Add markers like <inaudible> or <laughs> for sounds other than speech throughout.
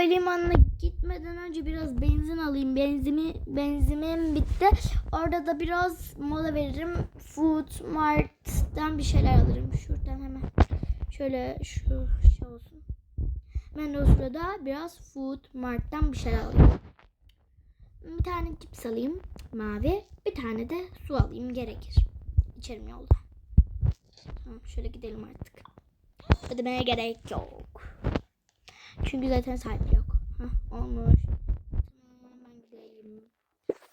havalimanına gitmeden önce biraz benzin alayım. Benzimi, benzinim bitti. Orada da biraz mola veririm. Food Mart'tan bir şeyler alırım. Şuradan hemen. Şöyle şu şey olsun. Ben de o sırada biraz Food Mart'tan bir şeyler alayım. Bir tane cips alayım. Mavi. Bir tane de su alayım. Gerekir. İçerim yolda. Tamam şöyle gidelim artık. Ödemeye gerek yok. Çünkü zaten sahibi yok. Hah, olmuş. Ben gideyim.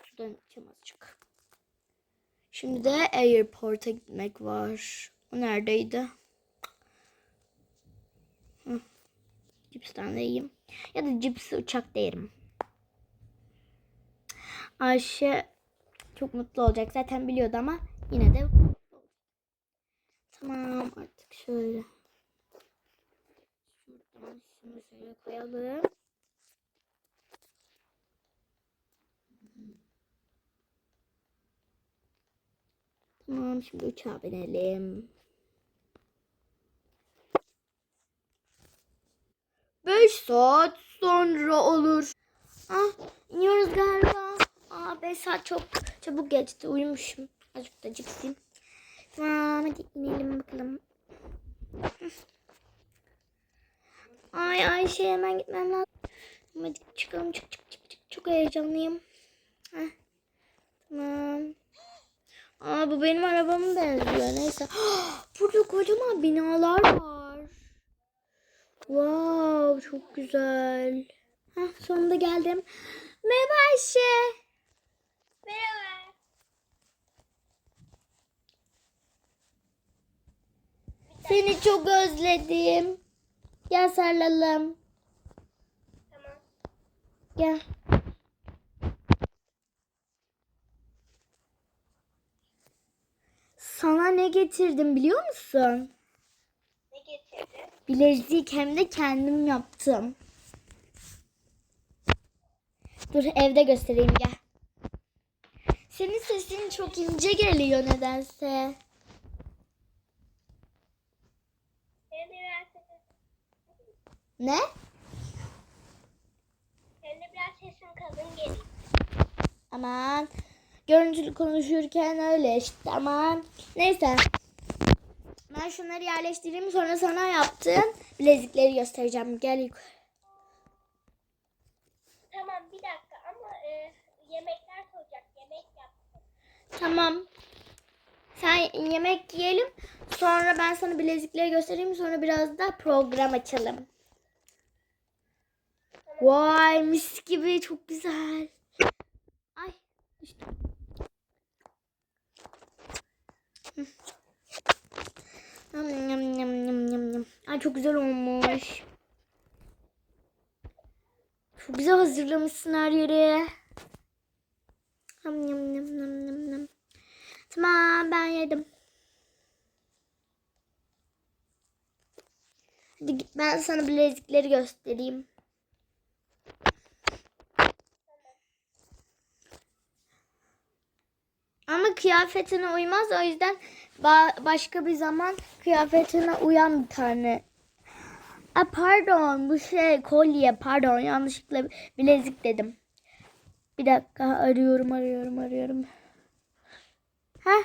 Şuradan içeceğim azıcık. Şimdi de airport'a gitmek var. O neredeydi? Hı. Cipsten de yiyeyim. Ya da cipsi uçakta yerim. Ayşe çok mutlu olacak. Zaten biliyordu ama yine de Tamam artık şöyle. Şöyle koyalım. Tamam şimdi uçağa binelim. Beş saat sonra olur. Ah iniyoruz galiba. Aa beş saat çok çabuk geçti. Uyumuşum. Azıcık da cipsiyim. Tamam hadi inelim bakalım. Ay Ayşe hemen gitmem lazım. Hadi çıkalım çık çık çık çık. Çok heyecanlıyım. Heh. Tamam. Aa bu benim arabamı benziyor. Neyse. <gasps> Burada kocaman binalar var. Wow çok güzel. Heh, sonunda geldim. Merhaba Ayşe. Merhaba. Seni çok özledim. Gel sarılalım. Tamam. Gel. Sana ne getirdim biliyor musun? Ne getirdin? Bilezik hem de kendim yaptım. Dur evde göstereyim gel. Senin sesin çok ince geliyor nedense. Senin de biraz sesin, Ne? senin de biraz sesin kalın geliyor. Aman. Görüntülü konuşurken öyle işte aman. Neyse. Ben şunları yerleştireyim sonra sana yaptığım bilezikleri göstereceğim. Gel yukarı. Tamam bir dakika ama e, yemekler soracak. Yemek yaptım. Tamam. Sen yemek yiyelim. Sonra ben sana bilezikleri göstereyim. Sonra biraz da program açalım. Vay mis gibi çok güzel. Ay düştüm. Yum, yum, yum, yum, yum, yum. Ay çok güzel olmuş. Çok güzel hazırlamışsın her yeri. Yum, yum, yum, yum, yum, yum. Tamam ben yedim. Hadi ben sana bilezikleri göstereyim. Ama kıyafetine uymaz o yüzden ba- başka bir zaman kıyafetine uyan bir tane. A pardon bu şey kolye pardon yanlışlıkla bilezik dedim. Bir dakika arıyorum arıyorum arıyorum. Heh.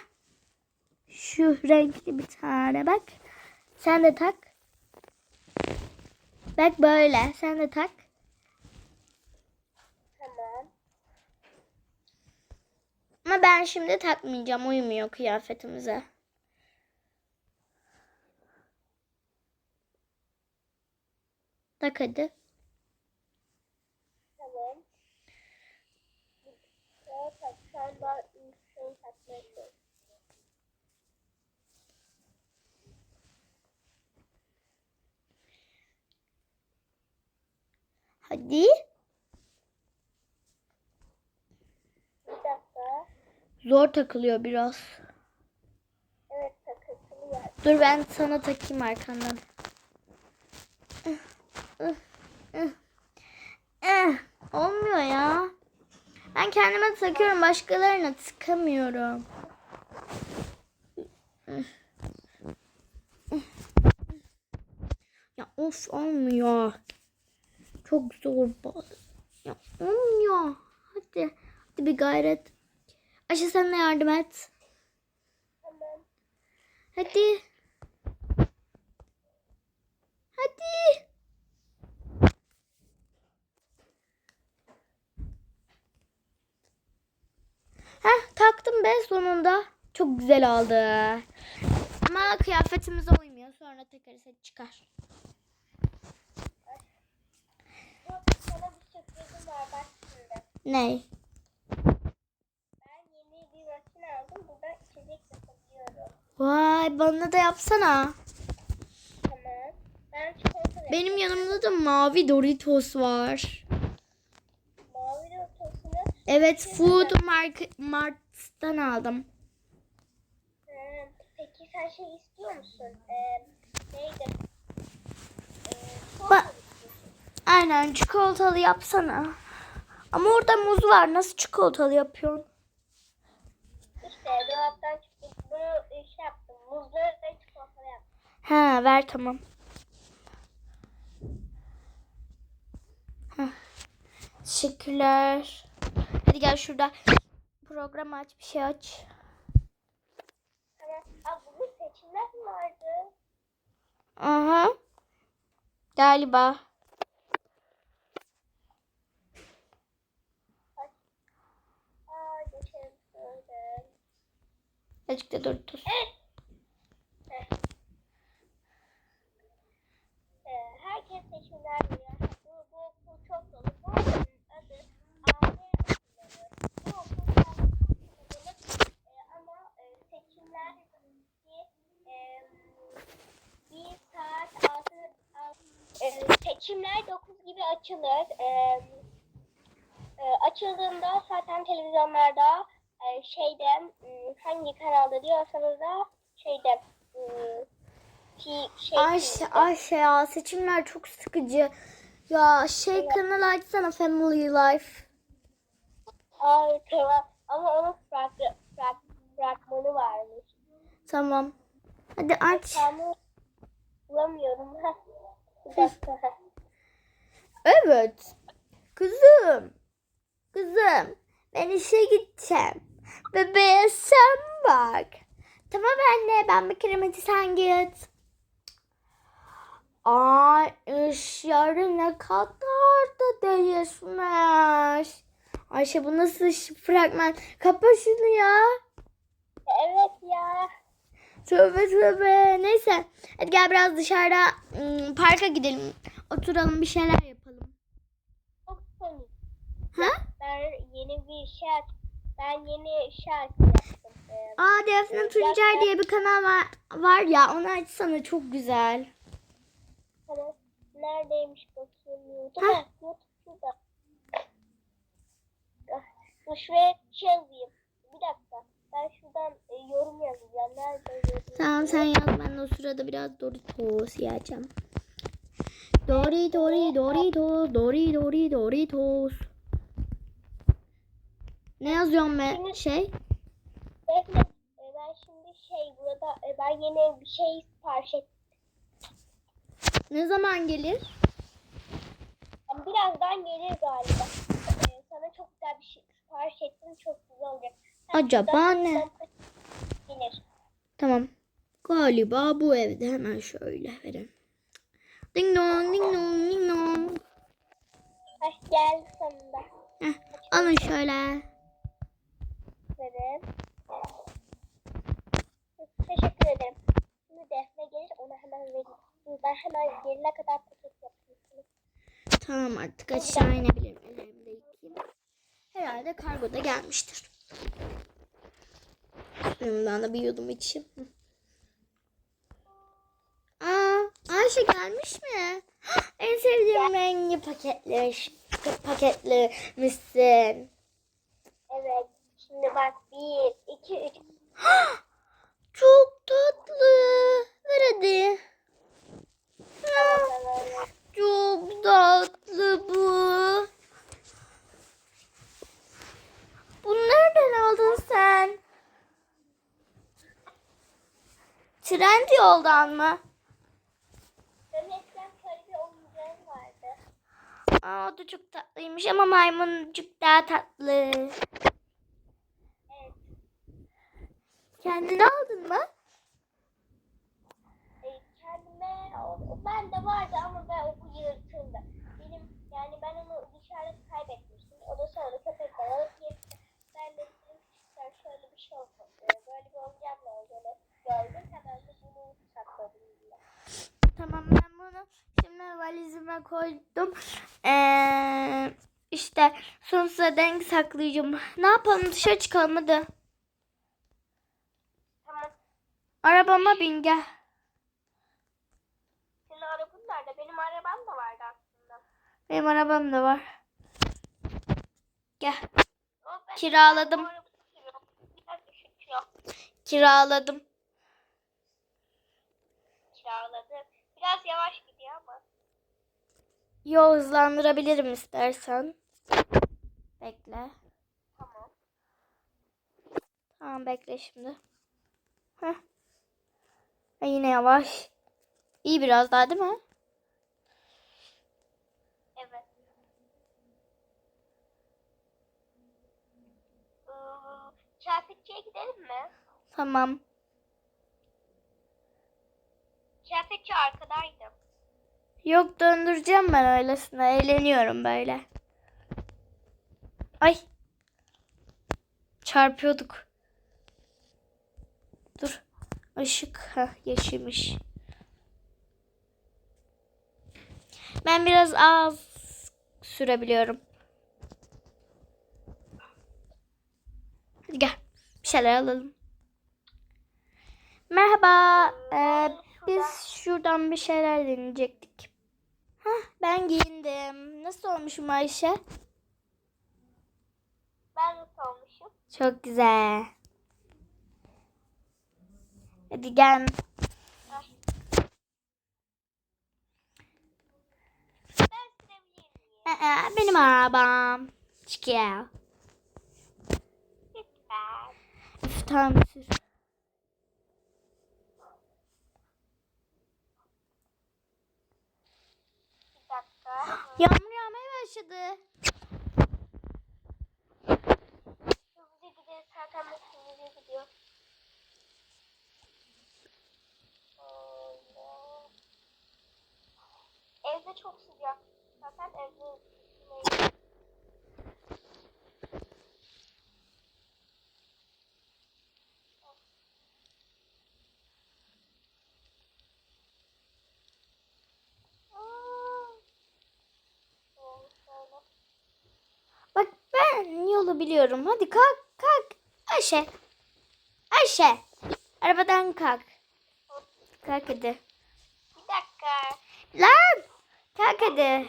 Şu renkli bir tane bak. Sen de tak. Bak böyle. Sen de tak. Ama ben şimdi takmayacağım. Uymuyor kıyafetimize. Tak hadi. Tamam. Ya tak. Şu an daha şey takmaya çalışıyorum. Hadi. Bir dakika. Zor takılıyor biraz. Evet. Dur ben sana takayım arkandan. Olmuyor ya. Ben kendime takıyorum başkalarına tıkamıyorum. Ya of olmuyor. çok zor bazı. Ya olmuyor. Hadi. Hadi bir gayret. Ayşe sen de yardım et. Tamam. Hadi. Hadi. Heh taktım be sonunda. Çok güzel oldu. Ama kıyafetimize uymuyor. Sonra takarız hadi çıkar. Dur, sana bir sürprizim var bak şimdi. Ney? Ben yeni bir makine aldım. Buradan içecek yapabiliyorum. Vay bana da yapsana. Tamam. Ben Benim yanımda da mavi Doritos var. mavi rotosunu Evet Food Mark Mart'tan aldım. Peki sen şey istiyor musun? Ee, neydi? Ee, Ba- Aynen çikolatalı yapsana. Ama orada muz var. Nasıl çikolatalı yapıyorsun? İşte dolaptan çıktı. Bunu e, ve. Ha ver tamam. Heh. Teşekkürler. Hadi gel şurada program aç bir şey aç. Tamam. Aa, bugün seçimler mi vardı? Aha. Galiba. Azıcık da Doritos. Evet. Heh. Ee, seçimler ki bir saat altı, seçimler 9 gibi açılır. E, e, açıldığında zaten televizyonlarda e, şeyde hangi kanalda diyorsanız da şeyde şey Ayşe, Ayşe ya seçimler çok sıkıcı. Ya şey kanal açsana Family Life. Ay tamam. Ama onun fragmanı, frag, fragmanı varmış. Tamam. Hadi aç. Tamam. Bulamıyorum. <laughs> Bir dakika. Evet. Kızım. Kızım. Ben işe gideceğim. Bebeğe sen bak. Tamam anne ben bakarım hadi sen git. Ay ışları ne kadar da değişmiş. Ayşe bu nasıl fragman? Kapa şunu ya. Evet ya. Tövbe tövbe. Neyse. Hadi gel biraz dışarıda ım, parka gidelim. Oturalım bir şeyler yapalım. Çok komik. Ha? Ben yeni bir şey aç. Ben yeni şarkı yaptım. Ee, Aa Defne Tuncer diye bir kanal var, var ya onu açsana çok güzel. Neredeymiş bakayım. YouTube. Ha, YouTube şurada. Dur şuraya şey yazayım. Bir dakika. Ben şuradan e, yorum yazacağım. Nerede yorum? Tamam sen yaz ben de o sırada biraz Doritos yiyeceğim. Dori Dori Doritos Dori Dori Doritos. Ne yazıyorum ben şey? Bekle. E, ben şimdi şey burada e, ben yeni bir şey sipariş ettim. Ne zaman gelir? Birazdan gelir galiba. E, sana çok güzel bir şey sipariş ettim. Çok güzel olacak. Sen Acaba ne? Gelir. Tamam. Galiba bu evde hemen şöyle verin. Ding dong ding dong ding dong. Heh, geldi sonunda. Heh, alın şöyle. Verin. Teşekkür ederim. Şimdi Defne gelir ona hemen vereyim. Ben hemen gelene kadar paket yapayım. Tamam artık aşağı inebilirim. Ellerimi de yıkayayım. Herhalde kargoda gelmiştir. Bundan da bir yudum içeyim. Aa, Ayşe gelmiş mi? <gasps> En sevdiğim rengi paketli misin? Evet. Şimdi bak bir, iki, üç. <gasps> Çok tatlı. Ver hadi. Çok tatlı bu. Bunu nereden aldın sen? Trend yoldan mı? Aa, o da çok tatlıymış ama maymuncuk daha tatlı. Evet. Kendini aldın mı? E, kendime o bende vardı ama ben o yırtıldı. Benim yani ben onu dışarıda kaybetmiştim. O da sonra köpekler alıp yetti. Ben de dedim küçükler şöyle bir şey. Ee, Böyle bir oyuncakla olduğunu gördüm. Hemen de bunu sakladım diye. Tamam ben bunu şimdi valizime koydum. Ee, işte sonsuza denk saklayacağım. Ne yapalım dışarı çıkalım hadi. Tamam. Arabama bin gel. Senin araban nerede? Benim arabam da vardı aslında. Benim arabam da var. Gel. O ben- Kiraladım. Kiraladım. Kiraladım. Biraz yavaş gidiyor ama. Yo hızlandırabilirim istersen. Bekle. Tamam. Tamam bekle şimdi. Heh. Ha, yine yavaş. İyi biraz daha değil mi? Evet. Ee, Kıyafetçiye gidelim mi? Tamam. Kıyafetçi arkadaydı. Yok döndüreceğim ben öylesine. Eğleniyorum böyle. Ay. Çarpıyorduk. Dur. Işık. Heh, yeşilmiş. Ben biraz az sürebiliyorum. Hadi gel. Bir şeyler alalım. Merhaba. Ee, biz şuradan bir şeyler deneyecektik. Hah, ben giyindim. Nasıl olmuşum Ayşe? Ben nasıl olmuşum? Çok güzel. Hadi gel. Ay. Ben Aa, benim arabam. Çıkıyor. Lütfen. Üf, tamam sür. Bir dakika. Yağmur yağmaya başladı. Hızlıca gidelim. Zaten bu hızlıca gidiyor. Şöyle. Evde çok sıcak. Zaten evde Şöyle. Bak ben yolu biliyorum. Hadi kalk kalk. Ayşe. Ayşe. Arabadan kalk. Kalk hadi. Bir dakika. Lan. Kalk hadi.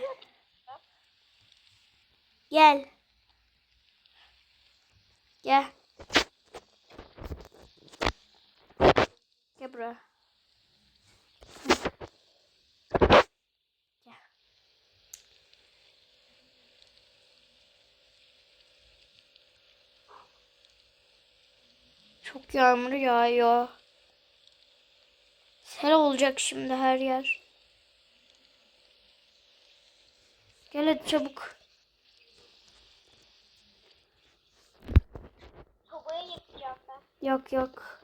Gel. Gel. Gel buraya. Çok yağmur yağıyor. Sel olacak şimdi her yer. Gel hadi çabuk. Sobaya yakacağım ben. Yok yok.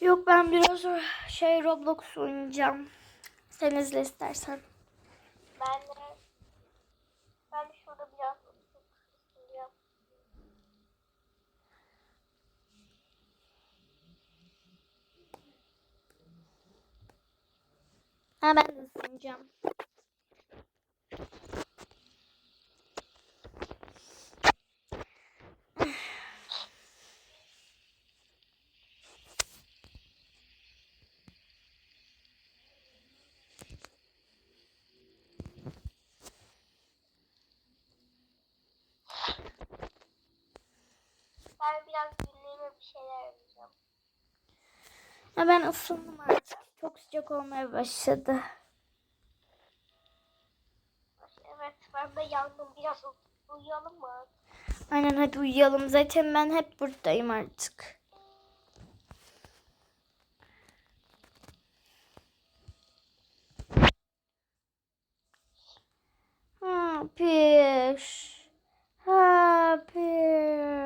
Yok ben biraz şey Roblox oynayacağım. Sen izle istersen. Ben de Ha ben de ısınacağım. Ben biraz dinlenip bir şeyler yapacağım. Ha ben ısındım artık. Çok sıcak olmaya başladı. Evet ben de yandım. Biraz uyuyalım mı? Aynen hadi uyuyalım. Zaten ben hep buradayım artık. Happy. Happy.